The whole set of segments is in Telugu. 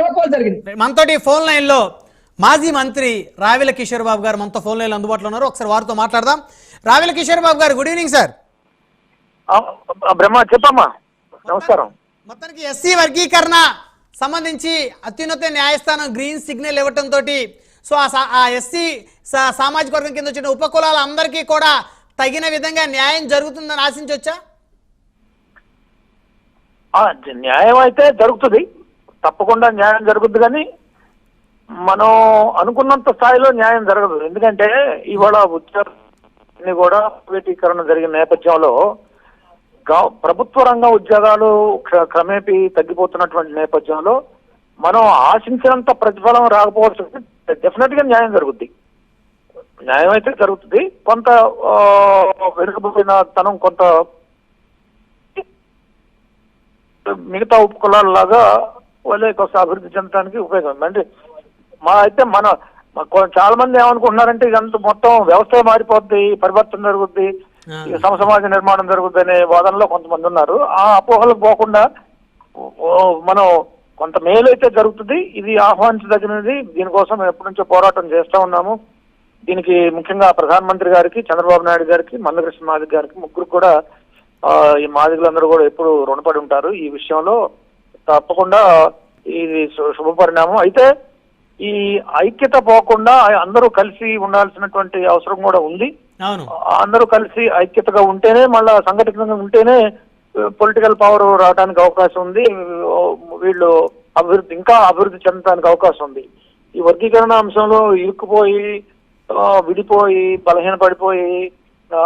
లోపాలు జరిగింది. మనతోటి ఫోన్ లైన్లో మాజీ మంత్రి రావిల కిషోర్ బాబు గారు మనతో ఫోన్ లైన్ అందుబాటులో ఉన్నారు. ఒకసారి వారితో మాట్లాడదాం. రావిల కిషోర్ బాబు గారు గుడ్ ఈవినింగ్ సార్. బ్రహ్మ చెప్పమ్మా. నమస్కారం. మొత్తానికి ఎస్సీ వర్గీకరణ సంబంధించి అత్యున్నత న్యాయస్థానం గ్రీన్ సిగ్నల్ ఇవ్వటం తోటి సో ఆ ఎస్సీ సామాజిక వర్గం కింద వచ్చిన ఉపకులాల అందరికీ కూడా తగిన విధంగా న్యాయం జరుగుతుందని ఆశించవచ్చా న్యాయం అయితే జరుగుతుంది. తప్పకుండా న్యాయం జరుగుద్ది కానీ మనం అనుకున్నంత స్థాయిలో న్యాయం జరగదు. ఎందుకంటే ఇవాళ ఉద్యోగాన్ని కూడా ప్రైవేటీకరణ జరిగిన నేపథ్యంలో ప్రభుత్వ రంగ ఉద్యోగాలు క్ర- క్రమేపీ తగ్గిపోతున్నటువంటి నేపథ్యంలో మనం ఆశించినంత ప్రతిఫలం రాకపోవచ్చు. డెఫినెట్గా న్యాయం జరుగుద్ది. న్యాయం అయితే జరుగుతుంది కొంత ఆ, వెనుకబడిన తనం కొంత మిగతా ఉపకులాలలాగా వాళ్ళే కొంత అభివృద్ధి చెందడానికి ఉపయోగం. అంటే మా అయితే మన చాలా మంది ఏమనుకుంటున్నారంటే ఇదంతా మొత్తం వ్యవస్థ మారిపోద్ది పరివర్తన జరుగుద్ది ఆ. ఈ సమ సమాజ నిర్మాణం జరుగుద్ది అనే వాదనలో కొంతమంది ఉన్నారు. ఆ అపోహలకు పోకుండా మనం కొంత మేలు అయితే జరుగుతుంది. ఇది ఆహ్వానించదగినది. దీనికోసం ఎప్పటి నుంచో పోరాటం చేస్తా ఉన్నాము. దీనికి ముఖ్యంగా ప్రధానమంత్రి గారికి చంద్రబాబు నాయుడు గారికి మందకృష్ణ మాదిక్ గారికి ముగ్గురు కూడా ఆ, ఈ మాదిగలందరూ కూడా ఎప్పుడు రుణపడి ఉంటారు. ఈ విషయంలో తప్పకుండా ఇది శుభ పరిణామం. అయితే ఈ ఐక్యత పోకుండా అందరూ కలిసి ఉండాల్సినటువంటి అవసరం కూడా ఉంది. అందరూ కలిసి ఐక్యతగా ఉంటేనే మళ్ళా సంఘటితంగా ఉంటేనే పొలిటికల్ పవర్ రావడానికి అవకాశం ఉంది. వీళ్ళు అభివృద్ధి ఇంకా అభివృద్ధి చెందడానికి అవకాశం ఉంది. ఈ వర్గీకరణ అంశంలో ఇరుక్కుపోయి విడిపోయి బలహీనపడిపోయి ఆ,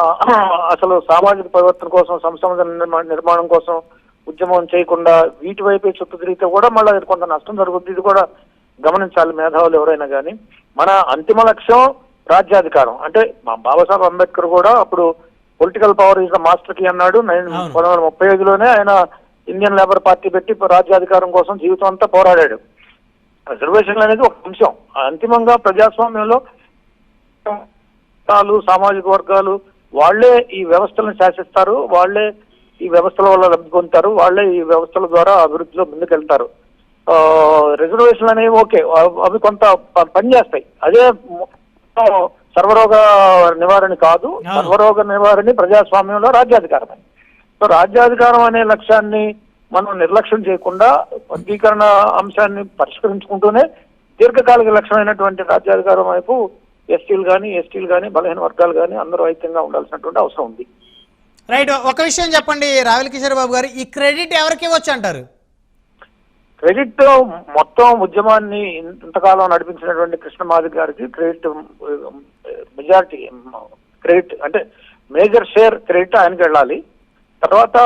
అసలు సామాజిక పరివర్తన కోసం సంస్థ నిర్మాణం కోసం ఉద్యమం చేయకుండా వీటి వైపే చుట్టూ తిరిగితే కూడా మళ్ళీ కొంత నష్టం జరుగుతుంది ఇది కూడా గమనించాలి మేధావులు ఎవరైనా కానీ మన అంతిమ లక్ష్యం రాజ్యాధికారం. అంటే మా బాబాసాహెబ్ అంబేద్కర్ కూడా అప్పుడు పొలిటికల్ పవర్ ఇస్ ద మాస్టర్కి అన్నాడు. పంతొమ్మిది వందల ముప్పై ఐదులోనే ఆయన ఇండియన్ లేబర్ పార్టీ పెట్టి రాజ్యాధికారం కోసం జీవితం అంతా పోరాడాడు. రిజర్వేషన్లు అనేది ఒక అంశం. అంతిమంగా ప్రజాస్వామ్యంలో సామాజిక వర్గాలు వాళ్ళే ఈ వ్యవస్థలను శాసిస్తారు. వాళ్ళే ఈ వ్యవస్థల వల్ల లబ్ధి పొందుతారు వాళ్ళే ఈ వ్యవస్థల ద్వారా అభివృద్ధిలో ముందుకెళ్తారు. ఆ, రిజర్వేషన్లు అనేవి ఓకే. అవి- కొంత పనిచేస్తాయి. అదే సర్వరోగ నివారణ కాదు. సర్వరోగ నివారణ ప్రజాస్వామ్యంలో రాజ్యాధికారమే సో రాజ్యాధికారం అనే లక్ష్యాన్ని మనం నిర్లక్ష్యం చేయకుండా వర్గీకరణ అంశాన్ని పరిష్కరించుకుంటూనే దీర్ఘకాలిక లక్ష్యమైనటువంటి రాజ్యాధికారం వైపు ఎస్టీలు కానీ ఎస్టీలు కానీ బలహీన వర్గాలు కానీ అందరూ ఐక్యంగా ఉండాల్సినటువంటి అవసరం ఉంది. రైట్ ఒక విషయం చెప్పండి రావిల కిషోర్ బాబు గారు. ఈ క్రెడిట్ ఎవరికి ఇవ్వచ్చు అంటారు? క్రెడిట్ మొత్తం ఉద్యమాన్ని ఇంతకాలం నడిపించినటువంటి కృష్ణమాది గారికి క్రెడిట్ మెజారిటీ క్రెడిట్ అంటే మేజర్ షేర్ క్రెడిట్ ఆయనకి వెళ్ళాలి. తర్వాత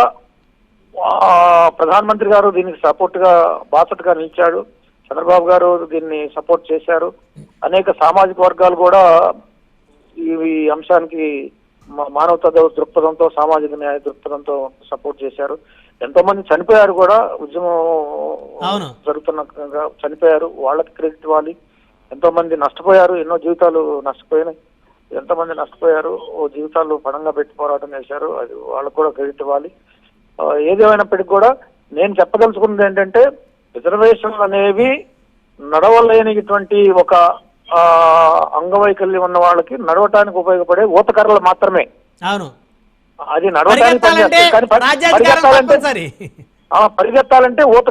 ప్రధానమంత్రి గారు దీనికి సపోర్ట్గా బాసటగా నిలిచాడు. చంద్రబాబు గారు దీన్ని సపోర్ట్ చేశారు. అనేక సామాజిక వర్గాలు కూడా ఈ అంశానికి మానవతా దృక్పథంతో సామాజిక న్యాయ దృక్పథంతో సపోర్ట్ చేశారు. ఎంతో మంది చనిపోయారు కూడా ఉద్యమం. జరుగుతున్న చనిపోయారు. వాళ్ళకి క్రెడిట్ ఇవ్వాలి. ఎంతో మంది నష్టపోయారు. ఎన్నో జీవితాలు నష్టపోయినాయి. ఎంతో మంది నష్టపోయారు. ఓ జీవితాలు పణంగా పెట్టి పోరాటం చేశారు. అది వాళ్ళకు కూడా క్రెడిట్ ఇవ్వాలి. ఏదేమైనప్పటికీ కూడా నేను చెప్పదలుచుకున్నది ఏంటంటే రిజర్వేషన్లు అనేవి నడవలేనిటువంటి ఒక అంగవైకల్యం ఉన్న వాళ్ళకి నడవటానికి ఉపయోగపడే ఊతకర్రలు మాత్రమే. అవును. అది నడవడానికి పరిగెత్తాలంటే ఊత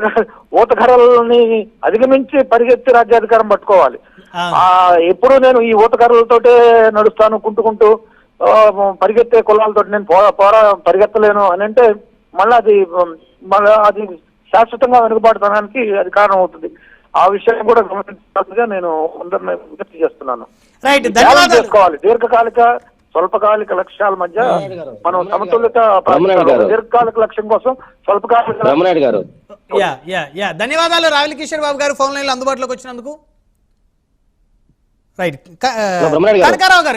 ఊతకర్రలని అధిగమించి పరిగెత్తి రాజ్యాధికారం పట్టుకోవాలి. ఆ ఎప్పుడు నేను ఈ ఊతకర్రలతోటే నడుస్తాను కుంటుకుంటూ పరిగెత్తే కులాలతో నేను పోరా పోరా పరిగెత్తలేను అని అంటే మళ్ళీ అది మళ్ళా అది శాశ్వతంగా వెనుకబాటుతనానికి అది కారణం అవుతుంది ఆ విషయాన్ని కూడా గమనించాల్సిందిగా నేను అందరిని విజ్ఞప్తి చేస్తున్నాను. రైట్ బ్యాలెన్స్ ధన్యవాదాలు. చేసుకోవాలి. దీర్ఘకాలిక స్వల్పకాలిక లక్ష్యాల మధ్య మనం సమతుల్యత. దీర్ఘకాలిక లక్ష్యం కోసం స్వల్పకాలిక గారు. Yeah yeah yeah. ధన్యవాదాలు రావిల కిషోర్ బాబు గారు ఫోన్ లైన్లో అందుబాటులోకి వచ్చినందుకు. రైట్. కనకారావు గారు